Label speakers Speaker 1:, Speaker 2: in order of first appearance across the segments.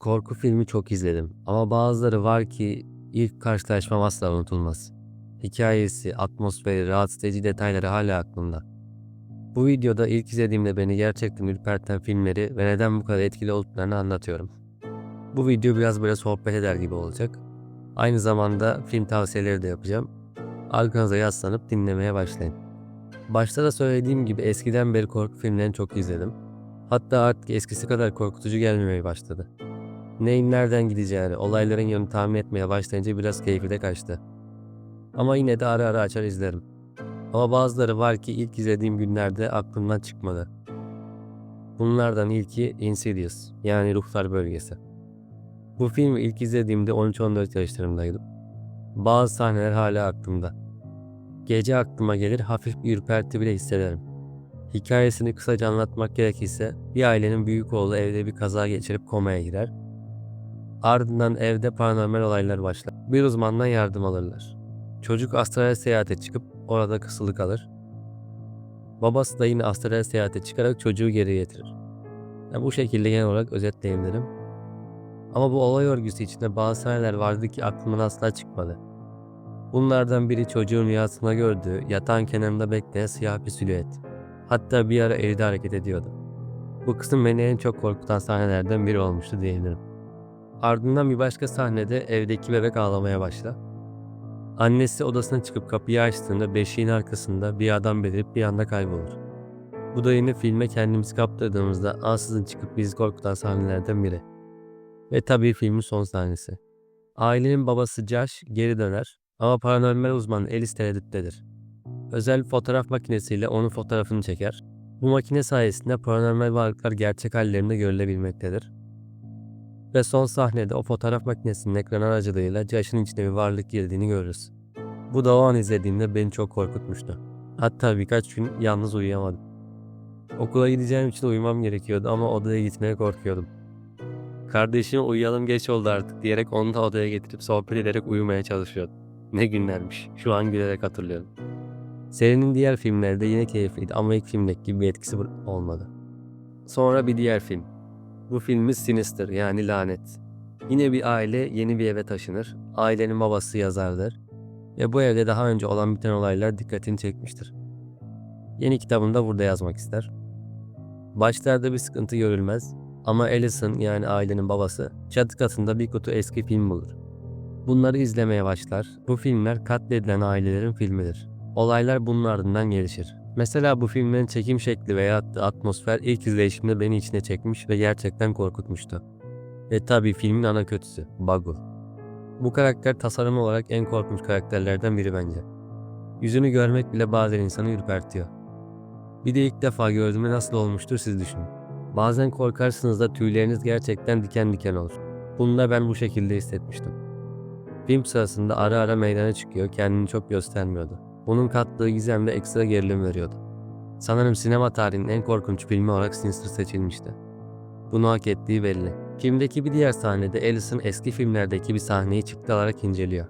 Speaker 1: Korku filmi çok izledim ama bazıları var ki ilk karşılaşmam asla unutulmaz. Hikayesi, atmosferi, rahatsız edici detayları hala aklımda. Bu videoda ilk izlediğimde beni gerçekten ürperten filmleri ve neden bu kadar etkili olduklarını anlatıyorum. Bu video biraz böyle sohbet eder gibi olacak. Aynı zamanda film tavsiyeleri de yapacağım. Arkanıza yaslanıp dinlemeye başlayın. Başta da söylediğim gibi eskiden beri korku filmlerini çok izledim. Hatta artık eskisi kadar korkutucu gelmemeye başladı. Neyin nereden gideceğini, olayların yönünü tahmin etmeye başlayınca biraz keyfi de kaçtı. Ama yine de ara ara açar izlerim. Ama bazıları var ki ilk izlediğim günlerde aklımdan çıkmadı. Bunlardan ilki Insidious yani Ruhlar Bölgesi. Bu filmi ilk izlediğimde 13-14 yaşlarımdaydım. Bazı sahneler hala aklımda. Gece aklıma gelir hafif bir ürperti bile hissederim. Hikayesini kısaca anlatmak gerekirse bir ailenin büyük oğlu evde bir kaza geçirip komaya girer. Ardından evde paranormal olaylar başlar. Bir uzmandan yardım alırlar. Çocuk astral seyahate çıkıp orada kısılı kalır. Babası da yine astral seyahate çıkarak çocuğu geri getirir. Yani bu şekilde genel olarak özetleyebilirim. Ama bu olay örgüsü içinde bazı sahneler vardı ki aklımdan asla çıkmadı. Bunlardan biri çocuğun rüyasında gördüğü yatağın kenarında bekleyen siyah bir silüet. Hatta bir ara evde hareket ediyordu. Bu kısım beni en çok korkutan sahnelerden biri olmuştu diyebilirim. Ardından bir başka sahnede evdeki bebek ağlamaya başlar. Annesi odasına çıkıp kapıyı açtığında beşiğin arkasında bir adam belirip bir anda kaybolur. Bu da yine filme kendimizi kaptırdığımızda ansızın çıkıp bizi korkutan sahnelerden biri. Ve tabii filmin son sahnesi. Ailenin babası Josh geri döner ama paranormal uzman Alice tereddüttedir. Özel fotoğraf makinesiyle onun fotoğrafını çeker. Bu makine sayesinde paranormal varlıklar gerçek hallerinde görülebilmektedir. Ve son sahnede o fotoğraf makinesinin ekran aracılığıyla Josh'ın içine bir varlık girdiğini görürüz. Bu da o an izlediğimde beni çok korkutmuştu. Hatta birkaç gün yalnız uyuyamadım. Okula gideceğim için uyumam gerekiyordu ama odaya gitmeye korkuyordum. Kardeşim uyuyalım geç oldu artık diyerek onu da odaya getirip sohbet ederek uyumaya çalışıyordum. Ne günlermiş. Şu an gülerek hatırlıyorum. Serinin diğer filmleri de yine keyifliydi ama ilk filmdeki gibi bir etkisi olmadı. Sonra bir diğer film. Bu filmimiz Sinister yani lanet. Yine bir aile yeni bir eve taşınır. Ailenin babası yazardır. Ve bu evde daha önce olan biten olaylar dikkatini çekmiştir. Yeni kitabını da burada yazmak ister. Başlarda bir sıkıntı görülmez ama Allison yani ailenin babası çatı katında bir kutu eski film bulur. Bunları izlemeye başlar. Bu filmler katledilen ailelerin filmidir. Olaylar bunun ardından gelişir. Mesela bu filmlerin çekim şekli veya atmosfer ilk izleyişimde beni içine çekmiş ve gerçekten korkutmuştu. Ve tabii filmin ana kötüsü, Bagul. Bu karakter tasarım olarak en korkunç karakterlerden biri bence. Yüzünü görmek bile bazen insanı ürpertiyor. Bir de ilk defa gördüğümde nasıl olmuştur siz düşünün. Bazen korkarsınız da tüyleriniz gerçekten diken diken olur. Bunu da ben bu şekilde hissetmiştim. Film sırasında ara ara meydana çıkıyor, kendini çok göstermiyordu. Bunun kattığı gizemle ekstra gerilim veriyordu. Sanırım sinema tarihinin en korkunç filmi olarak Sinister seçilmişti. Bunu hak ettiği belli. Filmdeki bir diğer sahnede Allison eski filmlerdeki bir sahneyi çıktı alarak inceliyor.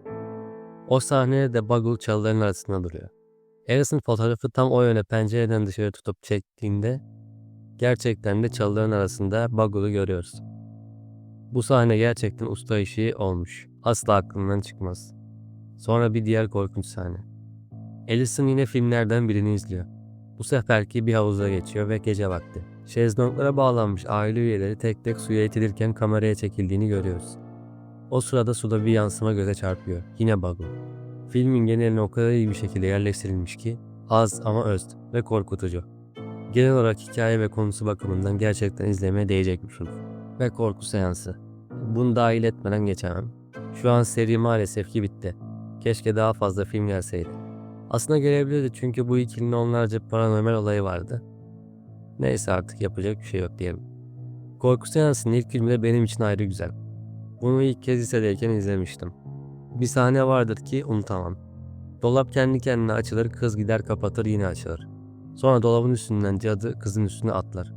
Speaker 1: O sahnede de Bagul çalıların arasında duruyor. Allison fotoğrafı tam o yöne pencereden dışarı tutup çektiğinde gerçekten de çalıların arasında Bagul'u görüyoruz. Bu sahne gerçekten usta işi olmuş. Asla aklından çıkmaz. Sonra bir diğer korkunç sahne. Alison yine filmlerden birini izliyor. Bu seferki bir havuza geçiyor ve gece vakti. Şezlonglara bağlanmış aile üyeleri tek tek suya itilirken kameraya çekildiğini görüyoruz. O sırada suda bir yansıma göze çarpıyor. Yine Bagu. Filmin geneline o kadar iyi bir şekilde yerleştirilmiş ki az ama öz ve korkutucu. Genel olarak hikaye ve konusu bakımından gerçekten izlemeye değecek bir film. Ve korku seansı. Bunu dahil etmeden geçemem. Şu an seri maalesef ki bitti. Keşke daha fazla film gelseydi. Aslında gelebilirdi çünkü bu ikilinin onlarca paranormal olayı vardı. Neyse artık yapacak bir şey yok diyelim. Korku seansının ilk filmi de benim için ayrı güzel. Bunu ilk kez lisedeyken izlemiştim. Bir sahne vardır ki unutamam. Dolap kendi kendine açılır, kız gider kapatır yine açılır. Sonra dolabın üstünden cadı kızın üstüne atlar.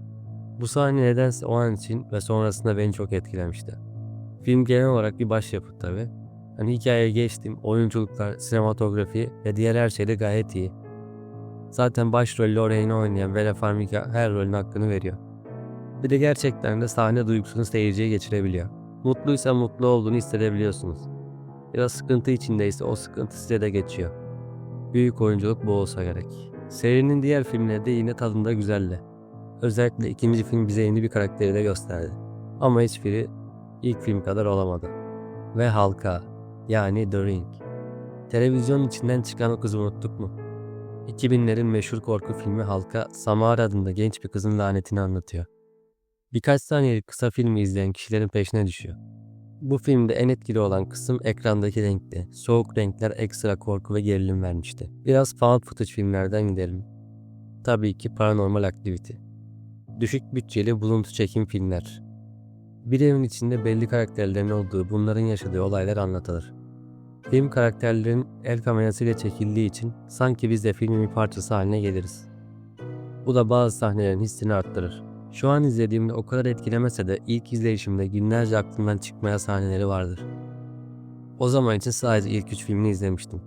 Speaker 1: Bu sahne nedense o an için ve sonrasında beni çok etkilemişti. Film genel olarak bir başyapıt tabi. Hani hikayeye geçtim, oyunculuklar, sinematografi ve diğer her şey de gayet iyi. Zaten başrol Lorraine'i oynayan Vera Farmiga her rolün hakkını veriyor. Bir de gerçekten de sahne duygusunu seyirciye geçirebiliyor. Mutluysa mutlu olduğunu hissedebiliyorsunuz. Biraz sıkıntı içindeyse o sıkıntı size de geçiyor. Büyük oyunculuk bu olsa gerek. Serinin diğer filmleri de yine tadında güzeldi. Özellikle ikinci film bize yeni bir karakteri de gösterdi. Ama hiçbiri ilk film kadar olamadı. Ve Halka, yani The Ring. Televizyonun içinden çıkan o kızı unuttuk mu? 2000'lerin meşhur korku filmi Halka, Samar adında genç bir kızın lanetini anlatıyor. Birkaç saniyelik kısa filmi izleyen kişilerin peşine düşüyor. Bu filmde en etkili olan kısım ekrandaki renkti. Soğuk renkler ekstra korku ve gerilim vermişti. Biraz found footage filmlerden gidelim. Tabii ki Paranormal Activity. Düşük bütçeli buluntu çekim filmler. Bir evin içinde belli karakterlerin olduğu bunların yaşadığı olaylar anlatılır. Film karakterlerin el kamerasıyla çekildiği için sanki biz de filmin bir parçası haline geliriz. Bu da bazı sahnelerin hissini arttırır. Şu an izlediğimde o kadar etkilemese de ilk izleyişimde günlerce aklımdan çıkmaya sahneleri vardır. O zaman için sadece ilk üç filmini izlemiştim.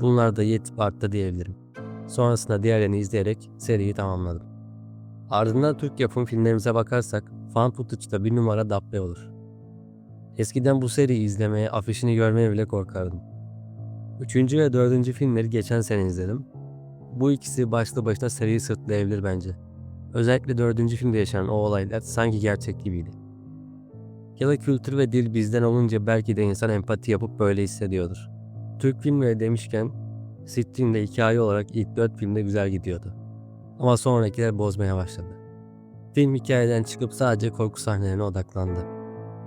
Speaker 1: Bunlar da yetip arttı diyebilirim. Sonrasında diğerlerini izleyerek seriyi tamamladım. Ardından Türk yapım filmlerimize bakarsak Fan Footage'da bir numara Dabbe olur. Eskiden bu seriyi izlemeye, afişini görmeye bile korkardım. Üçüncü ve dördüncü filmleri geçen sene izledim. Bu ikisi başlı başına seriyi sırtlayabilir bence. Özellikle dördüncü filmde yaşanan o olaylar sanki gerçek gibiydi. Ya da kültür ve dil bizden olunca belki de insan empati yapıp böyle hissediyordur. Türk filmleri demişken Sittin'de hikaye olarak ilk dört filmde güzel gidiyordu. Ama sonrakiler bozmaya başladı. Film hikayeden çıkıp sadece korku sahnelerine odaklandı.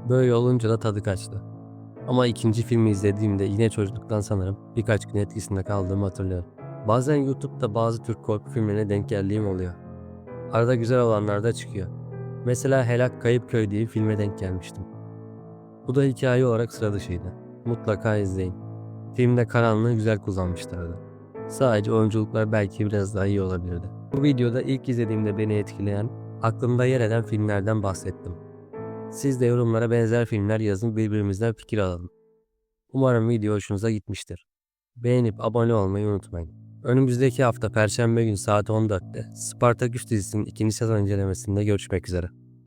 Speaker 1: Böyle olunca da tadı kaçtı. Ama ikinci filmi izlediğimde yine çocukluktan sanırım birkaç gün etkisinde kaldığımı hatırlıyorum. Bazen YouTube'da bazı Türk korku filmlerine denk geldiğim oluyor. Arada güzel olanlar da çıkıyor. Mesela Helak Kayıp Köy diye filme denk gelmiştim. Bu da hikaye olarak sıra dışıydı. Mutlaka izleyin. Filmde karanlığı güzel kullanmışlardı. Sadece oyunculuklar belki biraz daha iyi olabilirdi. Bu videoda ilk izlediğimde beni etkileyen, aklımda yer eden filmlerden bahsettim. Siz de yorumlara benzer filmler yazın birbirimizden fikir alalım. Umarım video hoşunuza gitmiştir. Beğenip abone olmayı unutmayın. Önümüzdeki hafta Perşembe günü saat 14'te Spartaküs dizisinin ikinci sezon incelemesinde görüşmek üzere.